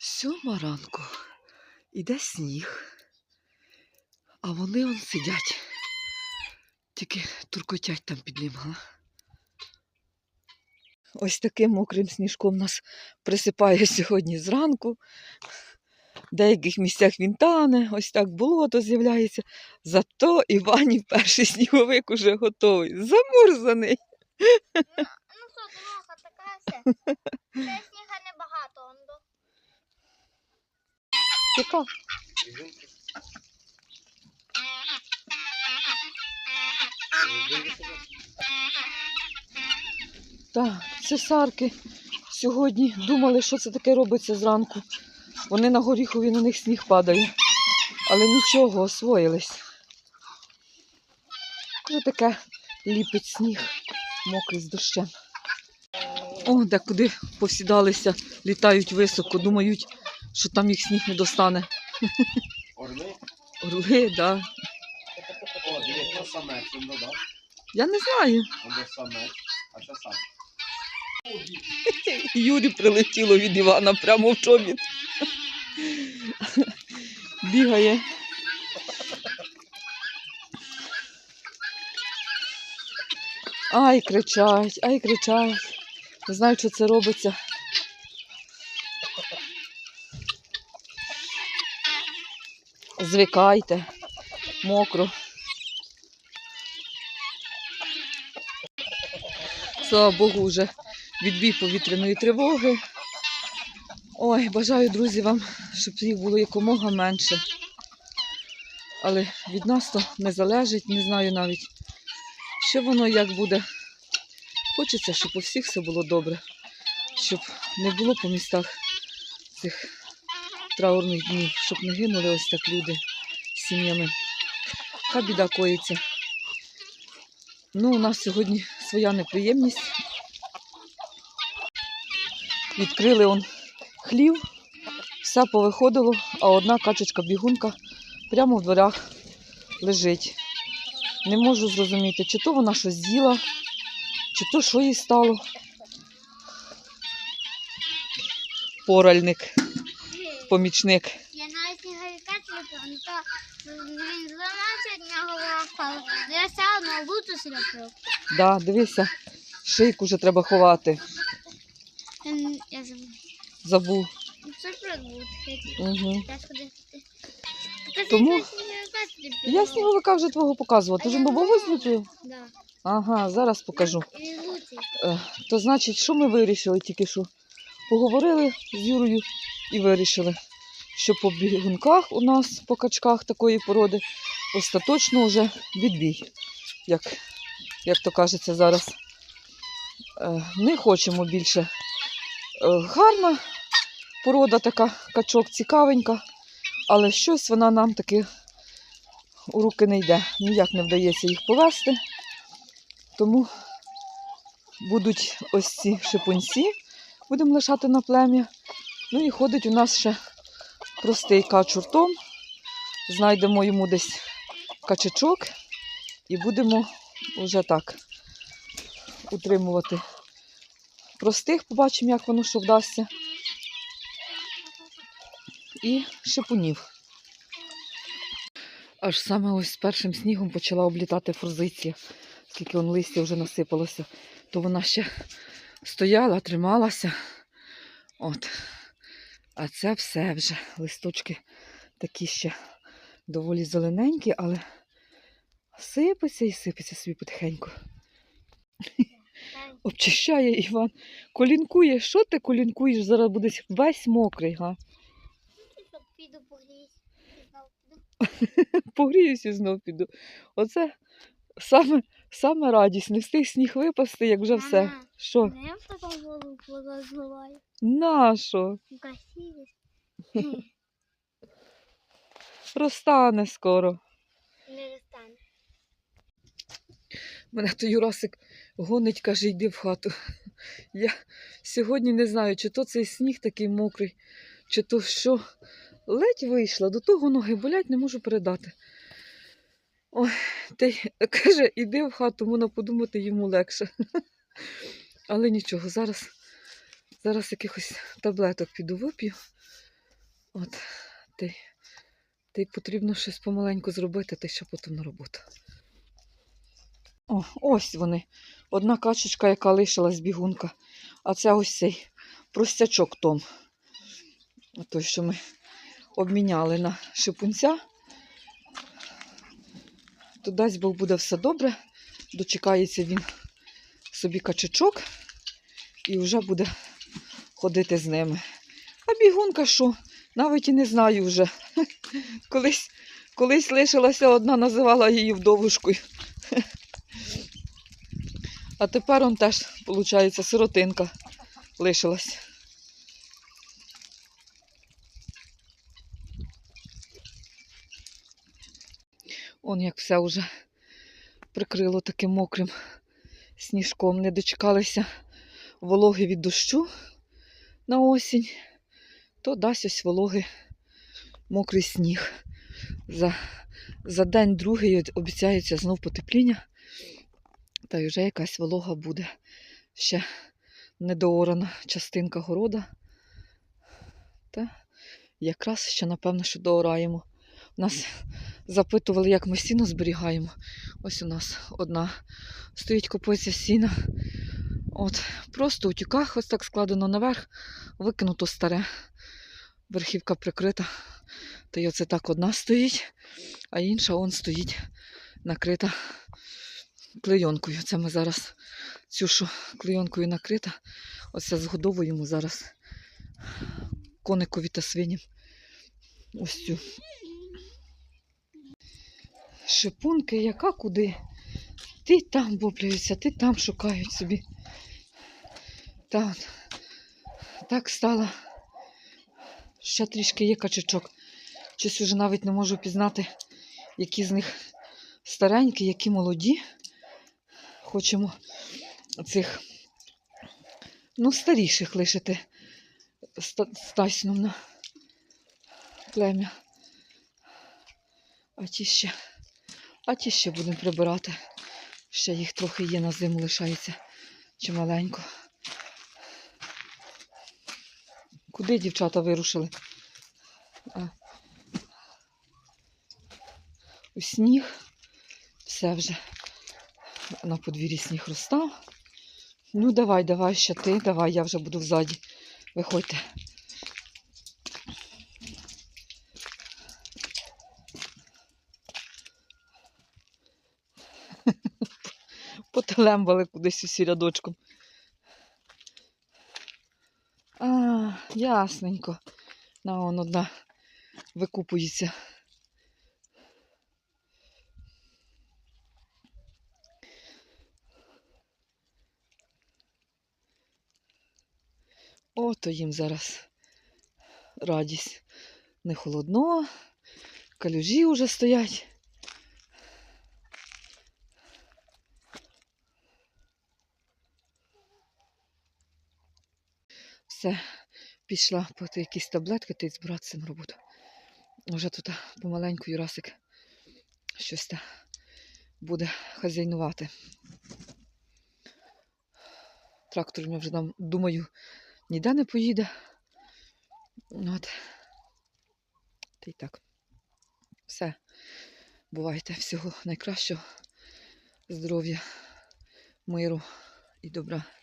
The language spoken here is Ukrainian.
Сьома ранку. Іде сніг, а вони он сидять. Тільки туркотять там під ним, га? Ось таким мокрим сніжком нас присипає сьогодні зранку. В деяких місцях він тане, ось так болото з'являється. Зато Іванів перший сніговик уже готовий. Замурзаний. Ну що, дорога така ся. Це сніга небагато, он до. Яка? Так, це сарки. Сьогодні думали, що це таке робиться зранку. Вони на горіхові на них сніг падає. Але нічого, освоїлись. Ось таке ліпить сніг, мокрий з дощем. О, де куди повсідалися, літають високо, думають, що там їх сніг не достане. Орли? Руги, да. О, дивіться, самець, він додав. Я не знаю. Або самець, а що сам? Юрі прилетіло від Івана прямо в чобіт. Бігає. Ай, кричать, ай, кричать. Не знаю, що це робиться. Звикайте. Мокро. Слава Богу, вже відбій повітряної тривоги. Ой, бажаю, друзі, вам, щоб їх було якомога менше. Але від нас то не залежить, не знаю навіть, що воно як буде. Хочеться, щоб у всіх все було добре, щоб не було по містах цих траурних днів, щоб не гинули ось так люди з сім'ями. Яка біда коїться. Ну, у нас сьогодні своя неприємність. Відкрили он хлів, все повиходило, а одна качечка-бігунка прямо в дверях лежить. Не можу зрозуміти, чи то вона щось з'їла, чи то що їй стало. Поральник, помічник. Я навіть сніговика сліпив, ну то він зламався, від нього впала. Ну я все одно луту сліпив. Да, дивися, шийку вже треба ховати. Я забув. Забув. Ну це. Угу. Я Тому сніговика. Я сніговика вже твого показувала. Ти вже нового зліпив? Да. Ага, зараз покажу. Е, То значить, що ми вирішили тільки що? Поговорили з Юрою і вирішили, що по бігунках у нас, по качках такої породи, остаточно вже відбій, як, як то кажеться зараз. Не хочемо більше. Е, Гарна порода така, качок цікавенька, але щось вона нам таки у руки не йде. Ніяк не вдається їх повести. Тому будуть ось ці шипунці, будемо лишати на плем'я. Ну і ходить у нас ще простий качур Том. Знайдемо йому десь качачок і будемо вже так утримувати простих, побачимо, як воно що вдасться. І шипунів. Аж саме ось з першим снігом почала облітати форзиція, скільки он листя вже насипалося, то вона ще стояла, трималася. От. А це все вже листочки такі ще доволі зелененькі, але сипеться і сипеться собі потихеньку. Обчищає Іван. Колінкує. Що ти колінкуєш? Зараз будеш весь мокрий, га? Піду погріюсь. І піду. Погріюся і знов піду. Оце саме, саме радість. Не встиг сніг випасти, як вже все. Ага. Що? Я в такому голову вода зливаю. Нащо? Ну, красиві. Розтане скоро. Не розтане. Мене то Юрасик гонить, каже, йди в хату. Я сьогодні не знаю, чи то цей сніг такий мокрий, чи то що. Ледь вийшла, до того ноги болять, не можу передати. Ой, й каже, іди в хату, можна подумати йому легше. Але нічого, зараз, зараз якихось таблеток піду вип'ю От, ти, ти потрібно щось помаленьку зробити, ти ще потім на роботу. О, ось вони. Одна качечка, яка лишилась бігунка. А це ось цей простячок Том. Той, що ми обміняли на шипунця. То дасть Бог буде все добре. Дочекається він собі качечок і вже буде ходити з ними. А бігунка що? Навіть і не знаю вже. Колись, колись лишилася одна, називала її вдовушкою. А тепер он теж, виходить, сиротинка лишилась. Он як все вже прикрило таким мокрим сніжком. Не дочекалися вологи від дощу на осінь, то дасть ось вологи мокрий сніг. За, за день другий обіцяється знов потепління, та й вже якась волога буде. Ще недоорана частинка города. Та якраз ще, напевно, що доораємо. Нас запитували, як ми сіно зберігаємо. Ось у нас одна стоїть копиця сіна. От, просто у тюках ось так складено наверх, викинуто старе. Верхівка прикрита. Та й оце так одна стоїть, а інша он стоїть накрита клейонкою. Це ми зараз цю, що клейонкою накрита, оце згодовуємо зараз коникові та свиням. Ось цю. Шипунки, яка куди? Ти там бопляються, ти там шукають собі. Та, так стало. Ще трішки є качачок. Щось уже навіть не можу пізнати, які з них старенькі, які молоді. Хочемо цих ну, старіших лишити ста- стасьном на плем'я. А ті ще, а ті ще будемо прибирати. Ще їх трохи є на зиму лишається чималенько. Куди дівчата вирушили? А. У сніг. Все вже на подвір'ї сніг розстав. Ну, давай, давай ще ти, давай, я вже буду взаді. Виходьте. Потелембали кудись усі рядочком. А, ясненько. На он одна викупується. Ото їм зараз радість. Не холодно, калюжі вже стоять. Все, пішла по якісь таблетки та й збиратися на роботу. Вже тут помаленьку Юрасик щось та буде хазяйнувати. Трактор у мене вже там, думаю, ніде не поїде. От. Та й так. Все. Бувайте. Всього найкращого. Здоров'я, миру і добра.